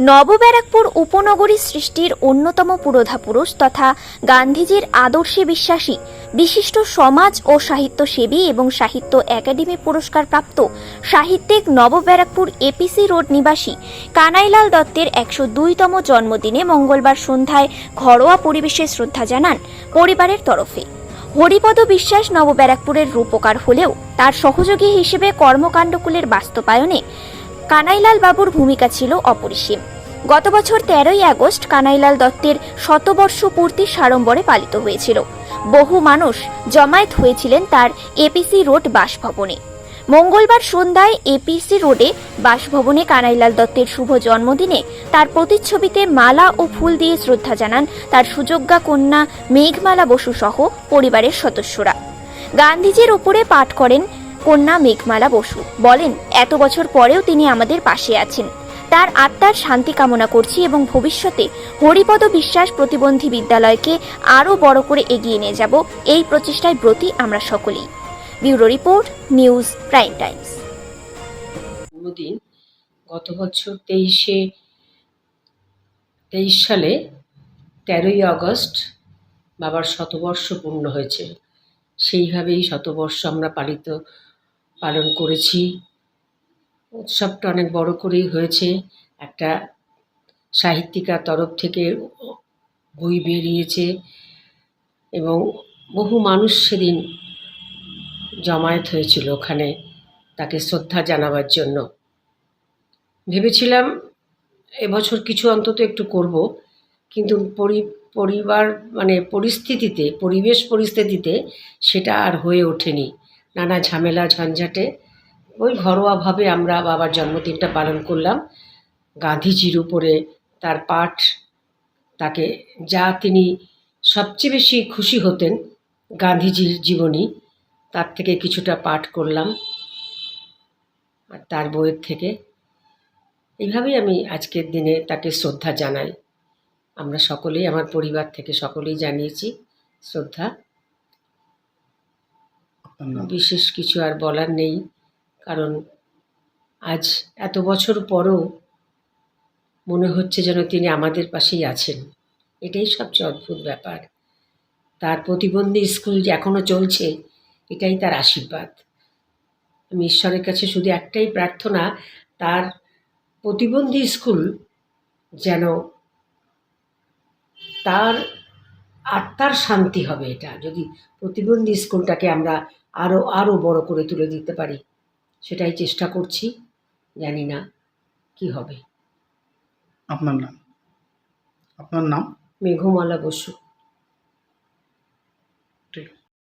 নবব্যারাকপুর উপনগরী সৃষ্টির অন্যতম পুরোধা পুরুষ তথা গান্ধীজির আদর্শে বিশ্বাসী, বিশিষ্ট সমাজ ও সাহিত্যসেবী এবং সাহিত্য একাডেমি পুরস্কার প্রাপ্ত সাহিত্যিক নবব্যারাকপুর এপিসি রোড নিবাসী কানাইলাল দত্তের একশো দুইতম জন্মদিনে মঙ্গলবার সন্ধ্যায় ঘরোয়া পরিবেশে শ্রদ্ধা জানান পরিবারের তরফে। হরিপদ বিশ্বাস নবব্যারাকপুরের রূপকার হলেও তার সহযোগী হিসেবে কর্মকাণ্ডকুলের বাস্তবায়নে কানাইলাল বাবুর ভূমিকা ছিল অপরিসীম। গত বছর তেরোই আগস্ট কানাইলাল দত্তের শতবর্ষ পূর্তি সাড়ম্বরে পালিত হয়েছিল। বহু মানুষ জমায়েত হয়েছিলেন তার এপিসি রোড বাসভবনে। মঙ্গলবার সন্ধ্যায় এপিসি রোডে বাসভবনে কানাইলাল দত্তের শুভ জন্মদিনে তার প্রতিচ্ছবিতে মালা ও ফুল দিয়ে শ্রদ্ধা জানান তার সুযোগ্যা কন্যা মেঘমালা বসু সহ পরিবারের সদস্যরা। গান্ধীজির উপরে পাঠ করেন কন্যা মেঘমালা বসু। বলেন, এত বছর পরেও তিনি আমাদের পাশে আছেন। তার আত্মার শান্তি কামনা করছি এবং ভবিষ্যতে হরিপদ বিশ্বাস প্রতিবন্ধী বিদ্যালয়কে আরও বড় করে এগিয়ে নিয়ে যাব। এই প্রচেষ্টায় ব্রতী আমরা সকলেই। Bureau report, news prime times. জন্মদিন গত বছর তেইশে, তেইশ সালে তেরোই আগস্ট বাবার শতবর্ষ পূর্ণ হয়েছে। সেইভাবেই শতবর্ষ আমরা পালিত পালন করেছি। উৎসবটা অনেক বড় করেই হয়েছে। একটা সাহিত্যিকার তরফ থেকে বই বেরিয়েছে এবং বহু মানুষ সেদিন জমায়েত হয়েছিল ওখানে তাকে শ্রদ্ধা জানাবার জন্য। ভেবেছিলাম এবছর কিছু অন্তত একটু করব, কিন্তু পরি, পরিবার মানে পরিস্থিতিতে, পরিবেশ পরিস্থিতিতে সেটা আর হয়ে ওঠেনি। নানা ঝামেলা ঝঞ্ঝাটে। ওই ঘরোয়াভাবে আমরা বাবার জন্মদিনটা পালন করলাম। গান্ধীজির উপরে তার পাঠ, তাকে যা তিনি সবচেয়ে বেশি খুশি হতেন গান্ধীজির জীবনী, তার থেকে কিছুটা পাঠ করলাম আর তার বইয়ের থেকে। এইভাবেই আমি আজকের দিনে তাকে শ্রদ্ধা জানাই। আমরা সকলেই, আমার পরিবার থেকে সকলেই জানিয়েছি শ্রদ্ধা। বিশেষ কিছু আর বলার নেই, কারণ আজ এত বছর পরও মনে হচ্ছে যেন তিনি আমাদের পাশেই আছেন। এটাই সবচেয়ে অদ্ভুত ব্যাপার। তার প্রতিবন্ধী স্কুল যে এখনও চলছে, এটাই তার আশীর্বাদ। আমি ঈশ্বরের কাছে শুধু একটাই প্রার্থনা, তার প্রতিবন্ধী স্কুল যেন তার আত্মার শান্তি হবে এটা। যদি প্রতিবন্ধী স্কুলটাকে আমরা আরও আরও বড় করে তুলে দিতে পারি। সেটাই চেষ্টা করছি জানি না কি হবে। আপনার নাম? আপনার নাম? মেঘমালা বসু।